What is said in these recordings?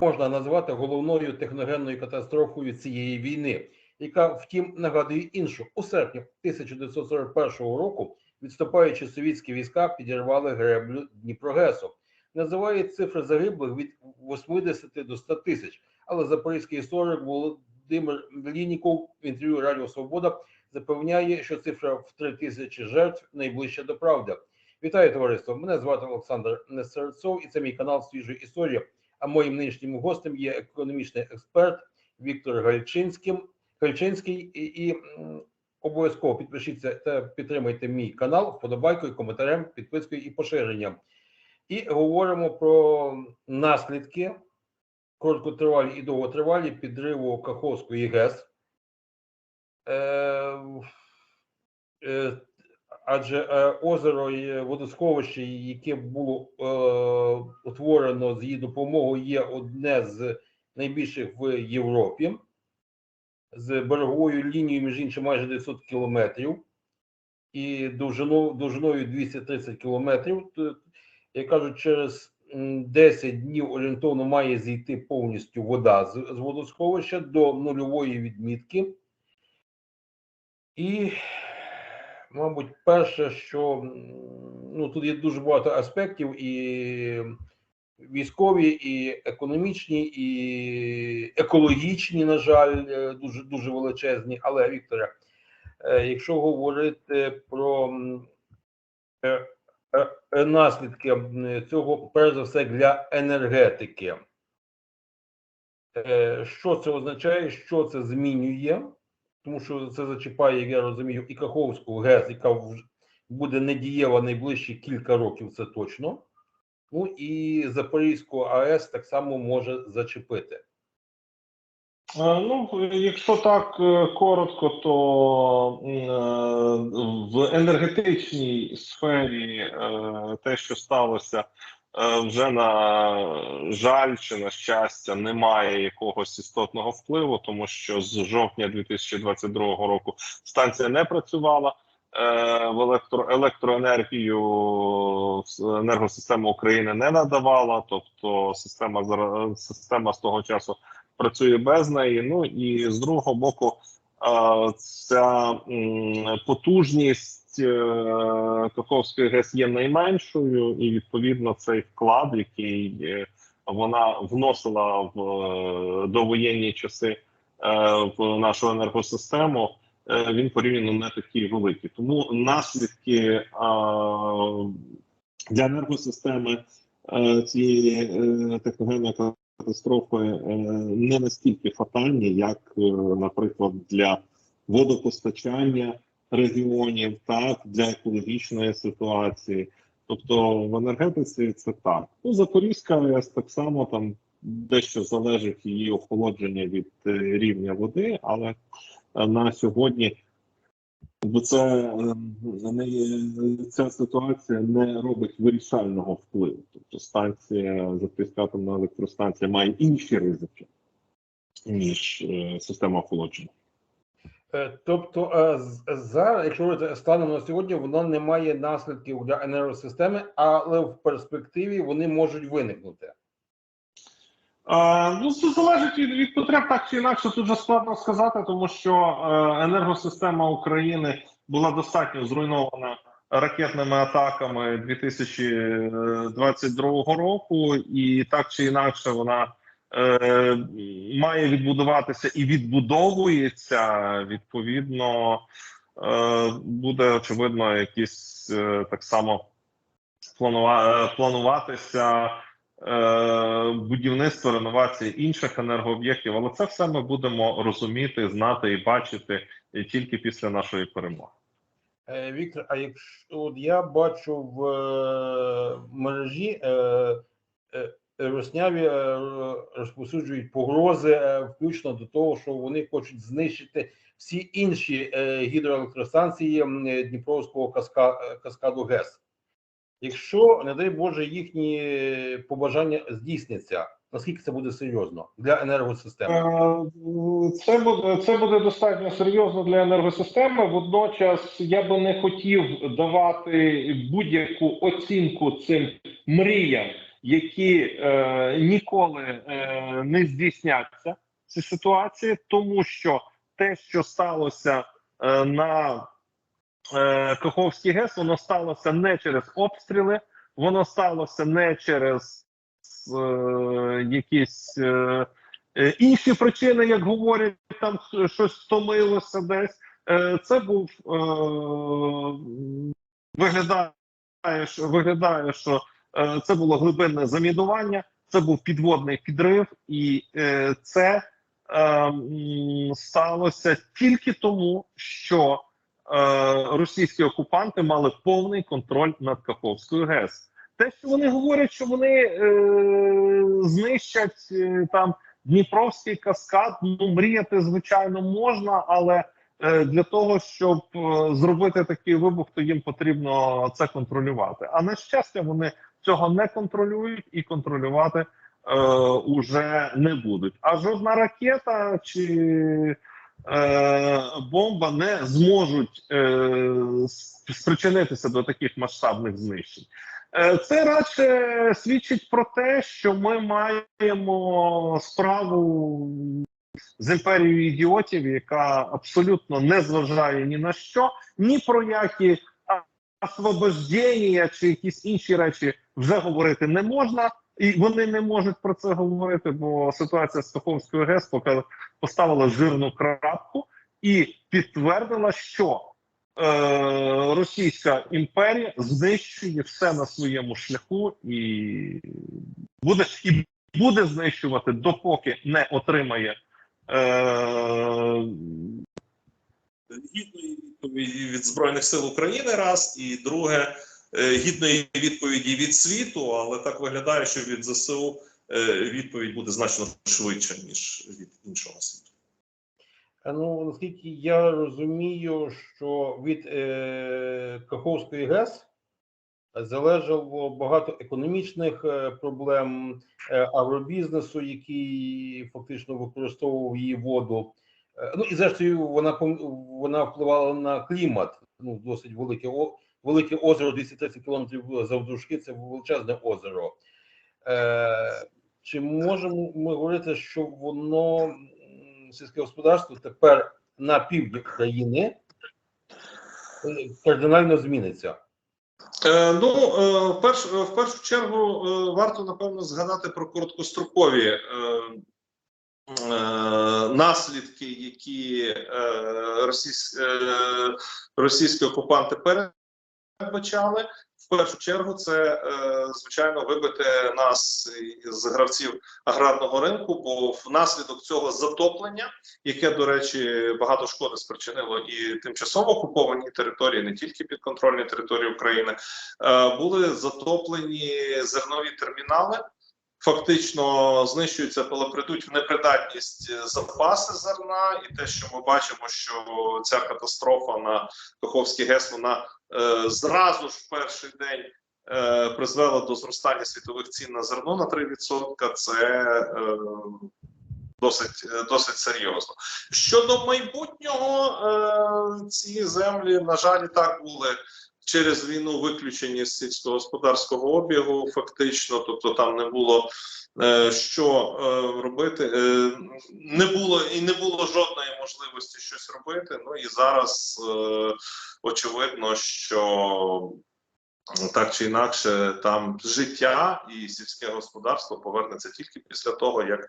можна назвати головною техногенною катастрофою цієї війни, яка, втім, нагадує іншу. У серпні 1941 року відступаючи совітські війська підірвали греблю Дніпрогесу. Називають цифри загиблих від 80 до 100 тисяч. Але запорізький історик Володимир Лініков в інтерв'ю Радіо Свобода запевняє, що цифра в 3 тисячі жертв найближча до правди. Вітаю товариство! Мене звати Олександр Несерцов, і це мій канал Свіжа історія. А моїм нинішнім гостем є економічний експерт Віктор Гальчинський. І, і обов'язково підпишіться та підтримайте мій канал вподобайкою, коментарем, підпискою і поширенням. І говоримо про наслідки короткотривалі і довготривалі підриву Каховської ГЕС. Е, е, адже е, озеро і водосховище, яке було е, утворено з її допомогою, є одне з найбільших в Європі, з береговою лінією, між іншим, майже 900 кілометрів, і довжину, довжиною 230 кілометрів. Як кажуть, через 10 днів орієнтовно має зійти повністю вода з, з водосховища до нульової відмітки. І, мабуть, перше, що ну, тут є дуже багато аспектів, і військові, і економічні, і екологічні, на жаль, е, дуже дуже величезні. Але Вікторе, е, якщо говорити про е, наслідки цього, перш за все, для енергетики, що це означає, що це змінює? Тому що це зачіпає, як я розумію, і Каховську ГЕС, яка буде недієва найближчі кілька років, це точно. Ну і Запорізьку АЕС так само може зачепити. Е, Ну, якщо так е, коротко, то е, в енергетичній сфері те, що сталося, вже на жаль чи на щастя, немає якогось істотного впливу, тому що з жовтня 2022 року станція не працювала. е, В електро електроенергію с- енергосистема України не надавала, тобто система система з того часу працює без неї. Ну і з другого боку, е, ця потужність е, Каховської ГЕС є найменшою, і відповідно цей вклад, який е, вона вносила в е, довоєнні часи е, в нашу енергосистему. е, Він порівняно не такий великий, тому наслідки е, для енергосистеми е, цієї е, техногенної катастрофи е, не настільки фатальні, як, е, наприклад, для водопостачання регіонів, так для екологічної ситуації. Тобто в енергетиці це так. Ну, Запорізька АЕС так само там дещо залежить її охолодження від е, рівня води, але е, на сьогодні бо це е, не ця ситуація не робить вирішального впливу. Тобто станція Запорізька атомна електростанція має інші ризики, ніж система охолодження. Е, Тобто, е, зараз, якщо станом на сьогодні, воно не має наслідків для енергосистеми, але в перспективі вони можуть виникнути. Е, ну, це залежить від, від потреб, так чи інакше. Тут вже складно сказати, тому що енергосистема України була достатньо зруйнована ракетними атаками 2022 року, і так чи інакше вона е, має відбудуватися і відбудовується. Відповідно, е, буде очевидно якісь е, так само планува, плануватися будівництво, реновація інших енергооб'єктів, але це все ми будемо розуміти, знати і бачити тільки після нашої перемоги. Віктор, а якщо от я бачу в мережі Росняві е, розповсюджують погрози, е, включно до того, що вони хочуть знищити всі інші е, гідроелектростанції Дніпровського каскаду ГЕС. Якщо, не дай Боже, їхні побажання здійсняться, наскільки це буде серйозно для енергосистеми? Це буде це буде достатньо серйозно для енергосистеми. Водночас я би не хотів давати будь-яку оцінку цим мріям, які е, ніколи е, не здійсняться ці ситуації, тому що те, що сталося е, на е, Каховський ГЕС, воно сталося не через обстріли, воно сталося не через е, якісь е, е, інші причини, як говорять, там щось стомилося десь. Е, це був е, виглядає, виглядає, що це було глибинне замінування, це був підводний підрив, і е, це е, сталося тільки тому, що е, російські окупанти мали повний контроль над Каховською ГЕС. Те, що вони говорять, що вони е, знищать е, там Дніпровський каскад, ну мріяти звичайно можна, але е, для того, щоб е, зробити такий вибух, то їм потрібно це контролювати. А на щастя, вони цього не контролюють і контролювати е, уже не будуть. А жодна ракета чи е, бомба не зможуть е, спричинитися до таких масштабних знищень. Е, Це радше свідчить про те, що ми маємо справу з імперією ідіотів, яка абсолютно не зважає ні на що, ні про які освобождення чи якісь інші речі вже говорити не можна, і вони не можуть про це говорити, бо ситуація з Каховською ГЕС поставила жирну крапку і підтвердила, що е, Російська імперія знищує все на своєму шляху і буде і буде знищувати, допоки не отримає. Е, гідної відповіді від збройних сил України, раз і друге е, гідної відповіді від світу, але так виглядає, що від ЗСУ е, відповідь буде значно швидше ніж від іншого світу. Е, Ну, наскільки я розумію, що від е, Каховської ГЕС залежало багато економічних проблем агробізнесу, який фактично використовував її воду. Е, ну і зрештою, вона вона впливала на клімат. Ну, досить велике велике озеро 230 кілометрів завдовжки. Це величезне озеро. Е, чи можемо ми говорити, що воно сільське господарство тепер на півдні країни е, кардинально зміниться? Е, ну, в, перш, в першу чергу варто напевно згадати про короткострокові наслідки, які е, російсь, е, російські окупанти передбачали. В першу чергу, це е, звичайно вибити нас з гравців аграрного ринку, бо внаслідок цього затоплення, яке, до речі, багато шкоди спричинило і тимчасово окуповані території, не тільки підконтрольні території України, е, були затоплені зернові термінали. Фактично знищуються, коли прийдуть в непридатність е, запаси зерна, і те, що ми бачимо, що ця катастрофа на Каховський ГЕС, вона е, зразу ж в перший день е, призвела до зростання світових цін на зерно на 3%. Це е, досить, е, досить серйозно. Щодо майбутнього, е, ці землі, на жаль, так були через війну виключені з сільськогосподарського обігу, фактично, тобто там не було е, що е, робити, е, не було і не було жодної можливості щось робити. Ну і зараз очевидно, що так чи інакше, там життя і сільське господарство повернеться тільки після того, як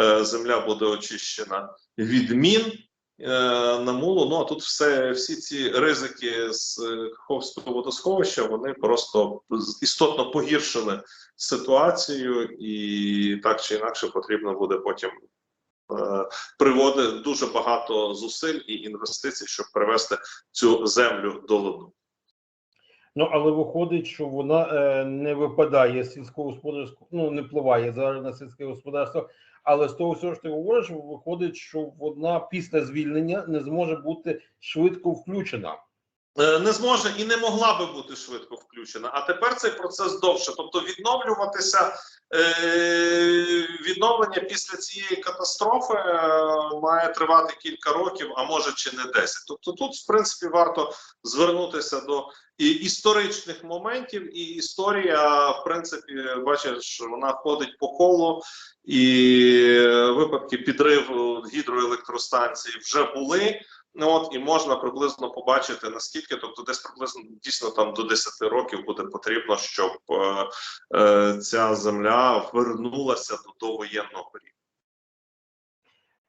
е, земля буде очищена від мін на мулу. Ну а тут все, всі ці ризики з ховського Каховського водосховища вони просто істотно погіршили ситуацію, і так чи інакше потрібно буде потім. Приводить Приводити дуже багато зусиль і інвестицій, щоб привести цю землю до ладу. Ну але виходить, що вона е, не випадає з сільського ну не впливає зараз на сільське господарство. Але з того всього, що ти говориш, виходить, що вона після звільнення не зможе бути швидко включена. Е, не зможе і не могла би бути швидко включена. А тепер цей процес довше. Тобто відновлюватися е, відновлення після цієї катастрофи е, має тривати кілька років, а може чи не 10. Тобто, тут, в принципі, варто звернутися до історичних моментів, і історія, в принципі, бачиш, вона ходить по колу, і випадки підриву гідроелектростанції вже були. Ну от і можна приблизно побачити наскільки, тобто, десь приблизно дійсно там до 10 років буде потрібно, щоб е, е, ця земля вернулася до довоєнного періоду.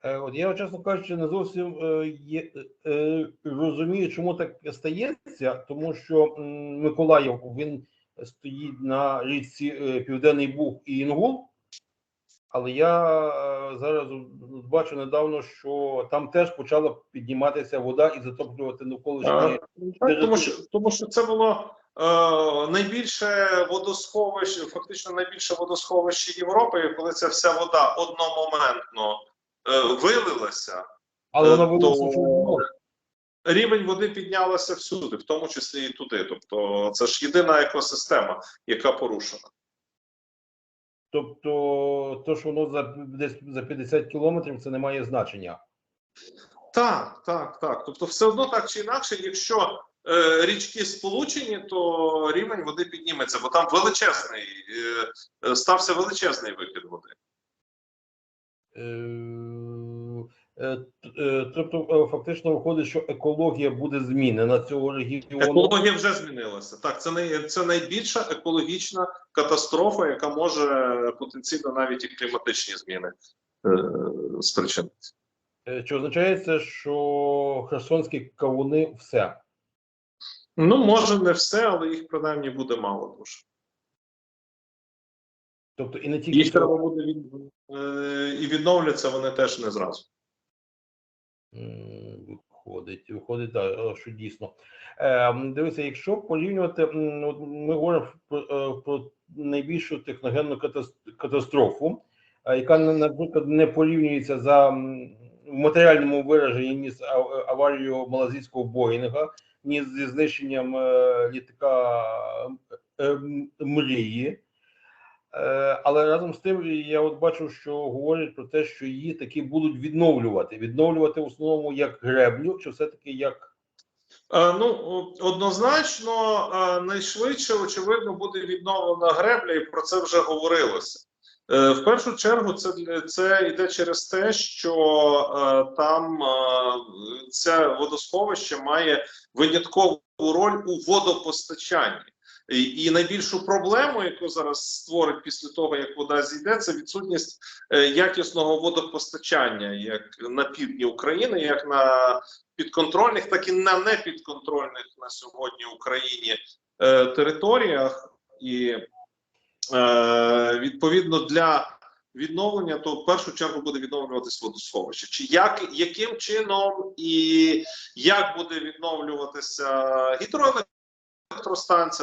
Е, От я, чесно кажучи, не зовсім е, е, розумію, чому так стається, тому що Миколаїв він стоїть на річці е, Південний Буг і Інгул, але я е, зараз бачу недавно, що там теж почала підніматися вода і затоплювати навколишні. Тому що тому що це було е, найбільше водосховище, фактично найбільше водосховище Європи, коли ця вся вода одномоментно е, вилилася, Але вона е, вилилася то- рівень води піднялася всюди, в тому числі і туди. Тобто, це ж єдина екосистема, яка порушена. Тобто, то, що воно за десь за 50 кілометрів, це не має значення. Так, так, так. Тобто, все одно так чи інакше, якщо е, річки сполучені, то рівень води підніметься, бо там величезний е, стався величезний викид води. Е, Тобто, е, фактично виходить, що екологія буде змінена цього регіону. Екологія вже змінилася. Так, це най, це найбільша екологічна катастрофа, яка може потенційно навіть і кліматичні зміни е, спричинити. Е, Чи означає це, що херсонські кавуни все? Ну, може, не все, але їх принаймні буде мало дуже. Тобто і не тільки Їх треба буде від, е, і відновляться вони теж не зразу. Виходить, виходить, так, е, що дійсно. Е, дивися, якщо порівнювати, ми говоримо про, е, про найбільшу техногенну катас- катастрофу, е, яка, на- наприклад, не порівнюється за в матеріальному вираженні ні з аварією малазійського Боїнга, ні зі знищенням літака мрії. Е, Але разом з тим я от бачу, що говорять про те, що її таки будуть відновлювати. Відновлювати в основному як греблю, чи все-таки як Е, Ну, однозначно, е, найшвидше, очевидно, буде відновлена гребля, і про це вже говорилося. В першу чергу, це, це йде через те, що е, там е, це водосховище має виняткову роль у водопостачанні. І, найбільшу проблему, яку зараз створить після того, як вода зійде, це відсутність е, якісного водопостачання як на півдні України, як на підконтрольних, так і на непідконтрольних на сьогодні Україні е, територіях, і е, відповідно для відновлення, то в першу чергу буде відновлюватись водосховище. Чи як яким чином і як буде відновлюватися гідроелектростанція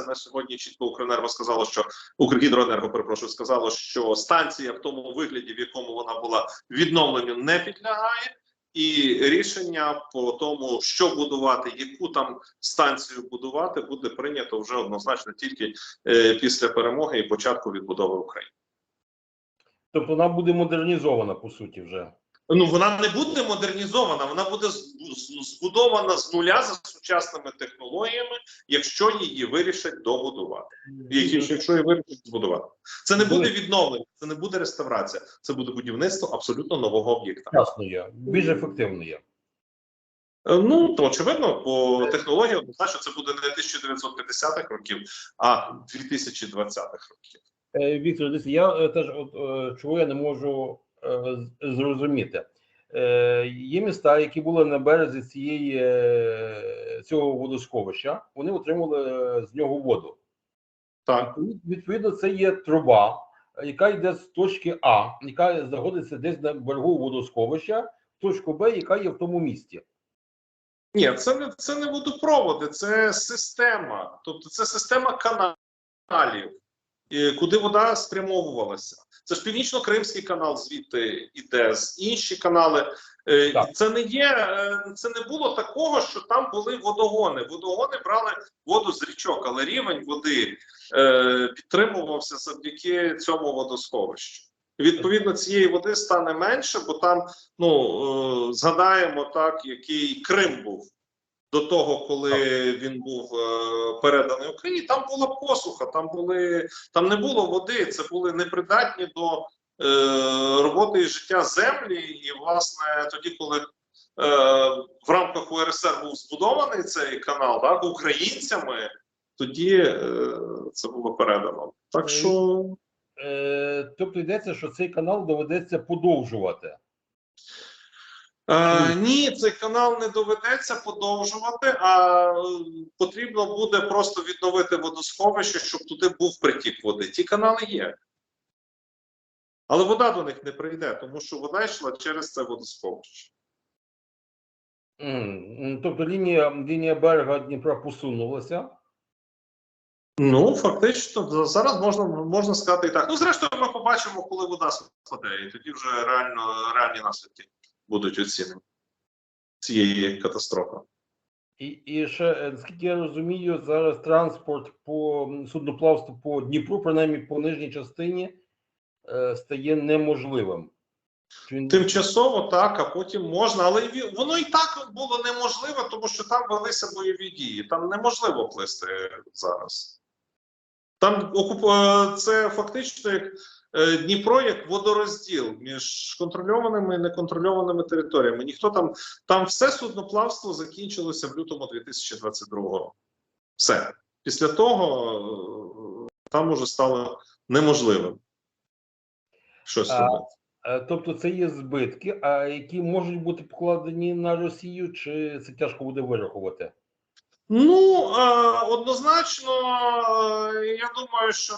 на сьогодні? Чітко Укренерго сказало, що Укргідроенерго, перепрошую, сказало, що станція в тому вигляді, в якому вона була відновленню, не підлягає. І рішення по тому, що будувати, яку там станцію будувати, буде прийнято вже однозначно тільки е, після перемоги і початку відбудови України. тобто вона буде модернізована по суті вже. Ну вона не буде модернізована, вона буде збудована з нуля за сучасними технологіями, якщо її вирішать добудувати. Якщо, її вирішать збудувати, це не буде відновлення, це не буде реставрація, це буде будівництво абсолютно нового об'єкта. Ясно є, більш ефективно є. Е, Ну то очевидно, по технології однозначно це буде не 1950-х років, а 2020-х років. Е, Віктор, я е, теж от чого я не можу зрозуміти. Е, Є міста, які були на березі цієї е, цього водосховища, вони отримали е, з нього воду. Так. Відповідно, це є труба, е, яка йде з точки А, яка знаходиться десь на берегу водосховища, в точку Б, яка є в тому місті. Ні, це не це не водопроводи, це система. Тобто це система каналів, е, куди вода спрямовувалася. Це ж північно-кримський канал звідти іде, з інші канали Е, Так. Це не є, е, це не було такого, що там були водогони. Водогони брали воду з річок, але рівень води е, підтримувався завдяки цьому водосховищу. Відповідно, цієї води стане менше, бо там ну е, згадаємо так, який Крим був до того, коли він був е, переданий Україні. Там була посуха, там були там не було води. Це були непридатні до е, роботи і життя землі. І власне тоді, коли е, в рамках УРСР був збудований цей канал, так українцями, тоді е, це було передано. Так що. Е, тобто йдеться, що цей канал доведеться подовжувати. Е, ні, цей канал не доведеться подовжувати, а е, потрібно буде просто відновити водосховище, щоб туди був притік води. Ті канали є. Але вода до них не прийде, тому що вода йшла через це водосховище. М, Тобто лінія, лінія берега Дніпра посунулася. Ну, фактично, за- зараз можна, можна сказати і так. Ну, зрештою, ми побачимо, коли вода спаде, і тоді вже реально реальні наслідки будуть оцінені цієї катастрофи. І, і ще, е, наскільки я розумію, зараз транспорт по судноплавству по Дніпру, принаймні по нижній частині, е, стає неможливим. Чи він- Тимчасово так, а потім можна, але і воно і так було неможливо, тому що там велися бойові дії. Там неможливо плисти зараз. Там е, це фактично як Дніпро як водорозділ між контрольованими і неконтрольованими територіями. Ніхто там там все судноплавство закінчилося в лютому 2022 року. Все після того е, там уже стало неможливим щось А, робити. Е, Тобто це є збитки, а які можуть бути покладені на Росію, чи це тяжко буде вирахувати? Ну е, однозначно, е, я думаю, що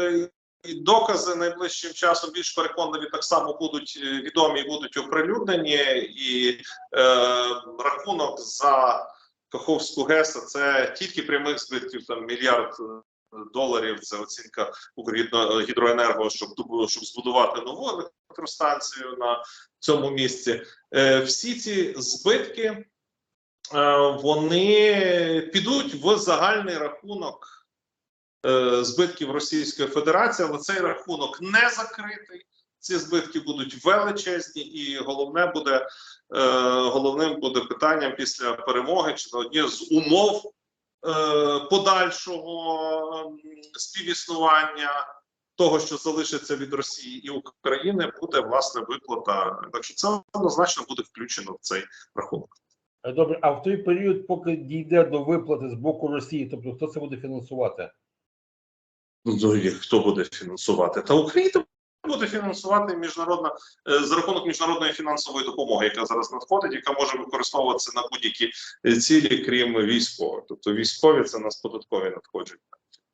е, і докази найближчим часом більш переконливі так само будуть е, відомі будуть оприлюднені, і е, рахунок за Каховську ГЕС це тільки прямих збитків там мільярд е, доларів. Це оцінка Укргідроенерго, щоб дубу- щоб збудувати нову електростанцію на цьому місці. Е, всі ці збитки. Е, вони підуть в загальний рахунок е, збитків Російської Федерації, але цей рахунок не закритий. Ці збитки будуть величезні, і головне буде е, головним буде питанням після перемоги чи на одні з умов е, подальшого співіснування того, що залишиться від Росії і України, буде власне виплата. Так що це однозначно буде включено в цей рахунок. Е, Добре, а в той період, поки дійде до виплати з боку Росії, тобто хто це буде фінансувати? Ну, хто буде фінансувати? Та Україна буде фінансувати міжнародна е, за рахунок міжнародної фінансової допомоги, яка зараз надходить, яка може використовуватися на будь-які е, цілі, крім військових. Тобто військові це нас податкові надходження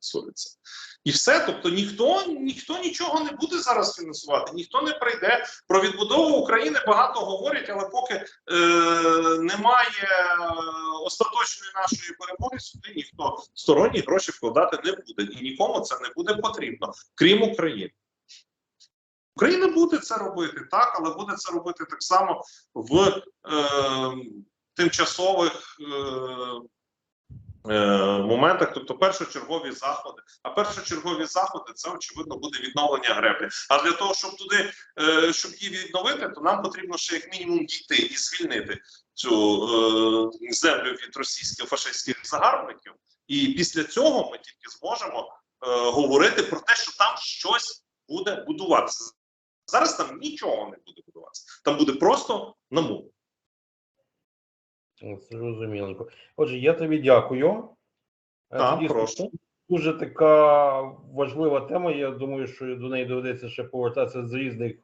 фінансуються. І все, тобто ніхто ніхто нічого не буде зараз фінансувати, ніхто не прийде. Про відбудову України багато говорять, але поки е, немає остаточної нашої перемоги, сюди ніхто сторонні гроші вкладати не буде, і нікому це не буде потрібно, крім України. Україна буде це робити, так, але буде це робити так само в е, тимчасових е, моментах, тобто першочергові заходи. А першочергові заходи це очевидно буде відновлення греблі. А для того, щоб туди, е, щоб її відновити, то нам потрібно ще як мінімум дійти і звільнити цю е, землю від російських фашистських загарбників. І після цього ми тільки зможемо е, говорити про те, що там щось буде будуватися. Зараз там нічого не буде будуватися. Там буде просто намов. Зрозуміло. Отже, я тобі дякую. Е, Так, тоді прошу. Дуже така важлива тема. Я думаю, що до неї доведеться ще повертатися з різних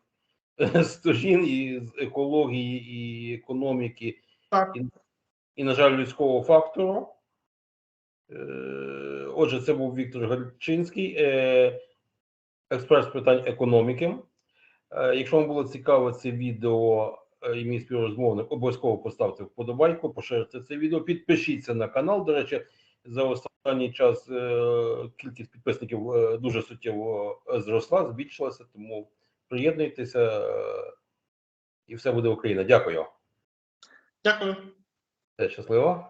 сторін, і з екології, і економіки, Так. і, і, на жаль, людського фактору. Е, Отже, це був Віктор Гальчинський, е, експерт з питань економіки. Якщо вам було цікаво це відео і мій співрозмовник, обов'язково поставте вподобайку, поширте це відео, підпишіться на канал. До речі, за останній час е, кількість підписників е, дуже суттєво е, зросла, збільшилася, тому приєднуйтеся. е, і все буде Україна. Дякую. Дякую. Все щасливо.